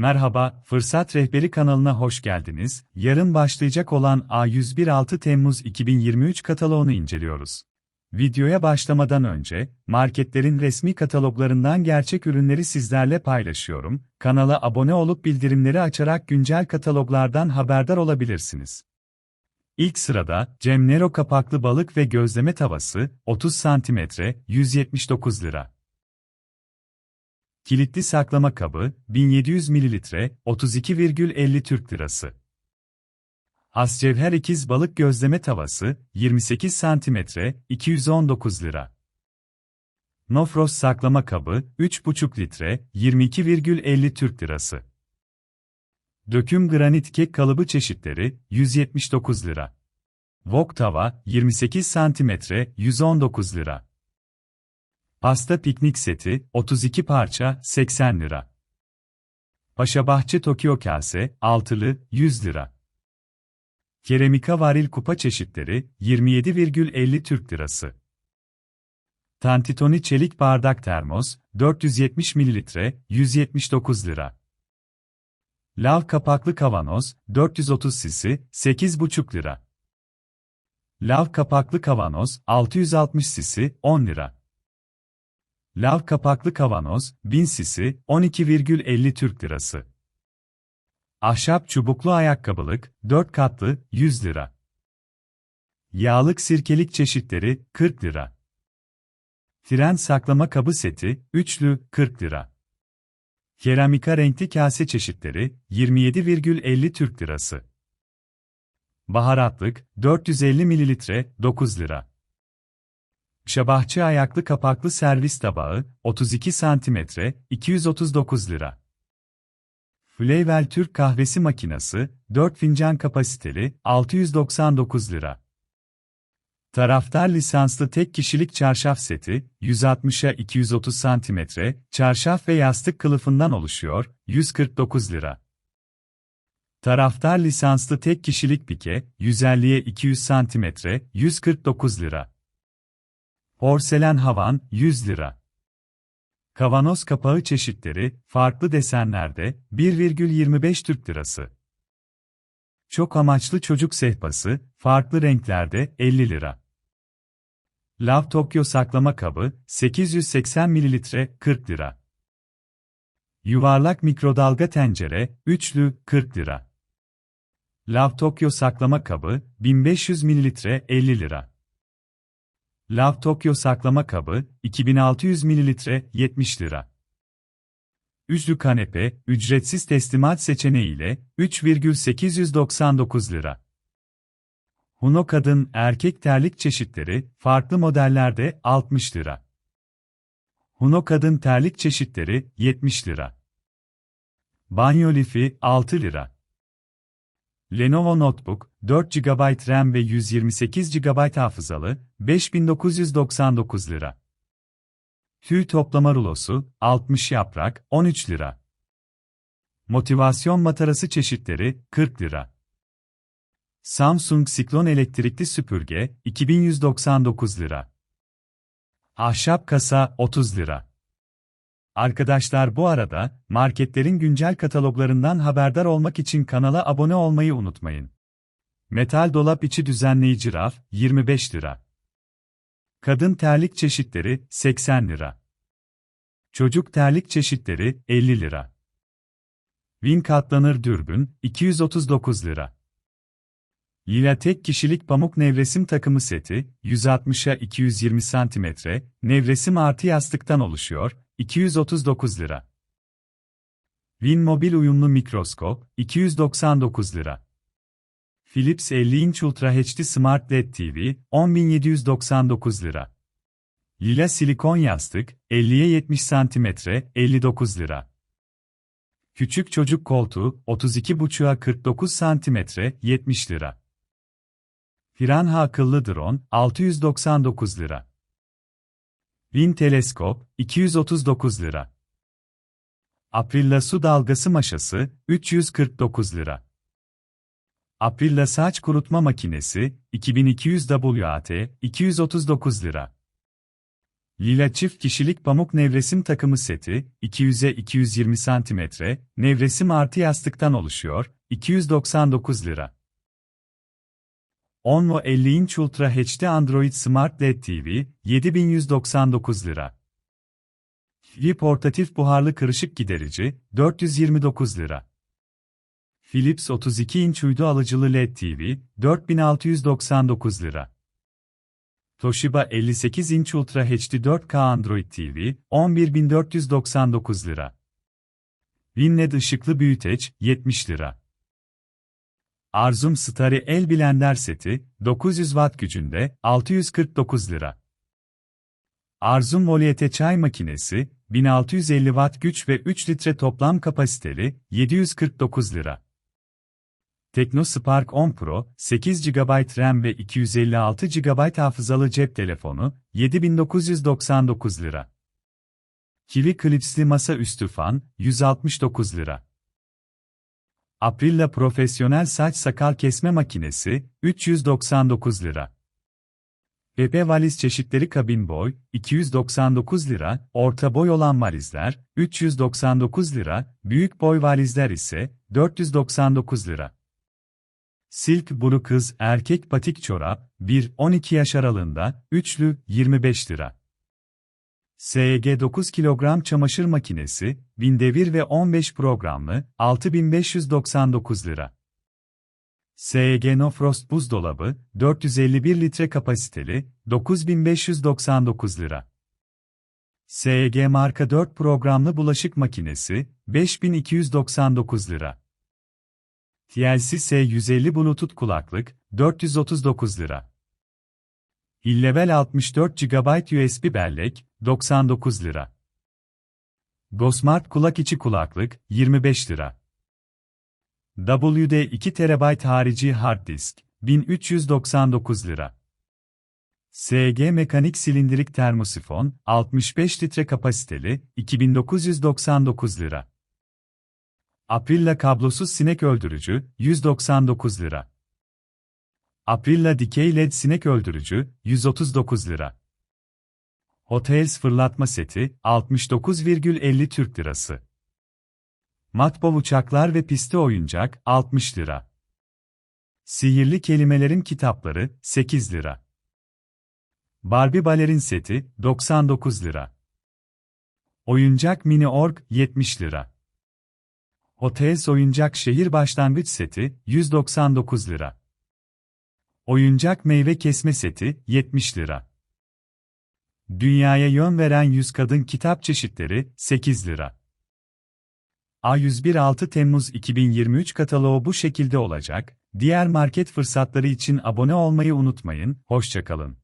Merhaba, Fırsat Rehberi kanalına hoş geldiniz. Yarın başlayacak olan A101 6 Temmuz 2023 kataloğunu inceliyoruz. Videoya başlamadan önce, marketlerin resmi kataloglarından gerçek ürünleri sizlerle paylaşıyorum. Kanala abone olup bildirimleri açarak güncel kataloglardan haberdar olabilirsiniz. İlk sırada, Cem Nero kapaklı balık ve gözleme tavası, 30 cm, 179 lira. Kilitli saklama kabı, 1700 ml, 32,50 Türk Lirası. Ascevher ikiz balık gözleme tavası, 28 cm, 219 lira. Nofros saklama kabı, 3,5 litre, 22,50 Türk Lirası. Döküm granit kek kalıbı çeşitleri, 179 lira. Wok tava, 28 cm, 119 lira. Pasta piknik seti, 32 parça, 80 lira. Paşabahçe Tokyo kase, altılı, 100 lira. Keremika varil kupa çeşitleri, 27,50 Türk lirası. Tantitoni çelik bardak termos, 470 ml, 179 lira. Lav kapaklı kavanoz, 430 cc, 8,5 lira. Lav kapaklı kavanoz, 660 cc, 10 lira. Lav kapaklı kavanoz, 1000 cc, 12,50 Türk lirası. Ahşap çubuklu ayakkabılık, 4 katlı, 100 lira. Yağlık sirkelik çeşitleri, 40 lira. Tren saklama kabı seti, üçlü, 40 lira. Keramika renkli kase çeşitleri, 27,50 Türk lirası. Baharatlık, 450 ml, 9 lira. Şabahçı ayaklı kapaklı servis tabağı, 32 cm, 239 lira. Flavell Türk kahvesi makinası, 4 fincan kapasiteli, 699 lira. Taraftar lisanslı tek kişilik çarşaf seti, 160'a 230 cm, çarşaf ve yastık kılıfından oluşuyor, 149 lira. Taraftar lisanslı tek kişilik pike, 150'ye 200 cm, 149 lira. Porselen havan, 100 lira. Kavanoz kapağı çeşitleri, farklı desenlerde, 1,25 Türk lirası. Çok amaçlı çocuk sehpası, farklı renklerde, 50 lira. Lav Tokyo saklama kabı, 880 ml, 40 lira. Yuvarlak mikrodalga tencere, üçlü, 40 lira. Lav Tokyo saklama kabı, 1500 ml, 50 lira. Lav Tokyo saklama kabı, 2600 ml, 70 lira. Üçlü kanepe, ücretsiz teslimat seçeneğiyle, 3,899 lira. Huno kadın erkek terlik çeşitleri, farklı modellerde, 60 lira. Huno kadın terlik çeşitleri, 70 lira. Banyo lifi, 6 lira. Lenovo Notebook, 4 GB RAM ve 128 GB hafızalı, 5999 lira. Tüy toplama rulosu, 60 yaprak, 13 lira. Motivasyon matarası çeşitleri, 40 lira. Samsung Siklon elektrikli süpürge, 2199 lira. Ahşap kasa, 30 lira. Arkadaşlar bu arada, marketlerin güncel kataloglarından haberdar olmak için kanala abone olmayı unutmayın. Metal dolap içi düzenleyici raf, 25 lira. Kadın terlik çeşitleri, 80 lira. Çocuk terlik çeşitleri, 50 lira. Win katlanır dürbün, 239 lira. Yine tek kişilik pamuk nevresim takımı seti, 160'a 220 cm, nevresim artı yastıktan oluşuyor, 239 lira. Win Mobil uyumlu mikroskop, 299 lira. Philips 50 inç Ultra HD Smart LED TV, 10.799 lira. Lila silikon yastık, 50'ye 70 cm, 59 lira. Küçük çocuk koltuğu, 32,5'a 49 cm, 70 lira. Piranha akıllı drone, 699 lira. Win teleskop, 239 lira. Aprilla su dalgası maşası, 349 lira. Aprilla saç kurutma makinesi, 2200 WAT, 239 lira. Lila çift kişilik pamuk nevresim takımı seti, 200'e 220 cm, nevresim artı yastıktan oluşuyor, 299 lira. Onvo 50 inç Ultra HD Android Smart LED TV, 7199 lira. V portatif buharlı kırışık giderici, 429 lira. Philips 32 inç uydu alıcılı LED TV, 4699 lira. Toshiba 58 inç Ultra HD 4K Android TV, 11499 lira. WinLED ışıklı büyüteç, 70 lira. Arzum Starry El Blender seti, 900 Watt gücünde, 649 lira. Arzum Voliete çay makinesi, 1650 Watt güç ve 3 litre toplam kapasiteli, 749 lira. Tekno Spark 10 Pro, 8 GB RAM ve 256 GB hafızalı cep telefonu, 7999 lira. Kiwi klipsli masa üstü fan, 169 lira. Aprilla profesyonel saç sakal kesme makinesi, 399 lira. Pepe valiz çeşitleri kabin boy, 299 lira, orta boy olan valizler, 399 lira, büyük boy valizler ise, 499 lira. Silk Blue kız erkek patik çorap, 1-12 yaş aralığında, üçlü, 25 lira. SG 9 kilogram çamaşır makinesi, 1000 devir ve 15 programlı, 6599 lira. SG No Frost buzdolabı, 451 litre kapasiteli, 9599 lira. SG marka 4 programlı bulaşık makinesi, 5299 lira. TLC S150 Bluetooth kulaklık, 439 lira. Hillevel 64 GB USB bellek, 99 lira. GoSmart kulak içi kulaklık, 25 lira. WD 2 TB harici hard disk, 1399 lira. SG mekanik silindirik termosifon, 65 litre kapasiteli, 2999 lira. Aprilla kablosuz sinek öldürücü, 199 lira. Aprilla dikey led sinek öldürücü, 139 lira. Hotels fırlatma seti, 69,50 Türk lirası. Matbol uçaklar ve piste oyuncak, 60 lira. Sihirli kelimelerin kitapları, 8 lira. Barbie balerin seti, 99 lira. Oyuncak mini org, 70 lira. Hotels oyuncak şehir başlangıç seti, 199 lira. Oyuncak meyve kesme seti, 70 lira. Dünyaya yön veren 100 kadın kitap çeşitleri, 8 lira. A101 6 Temmuz 2023 kataloğu bu şekilde olacak. Diğer market fırsatları için abone olmayı unutmayın. Hoşçakalın.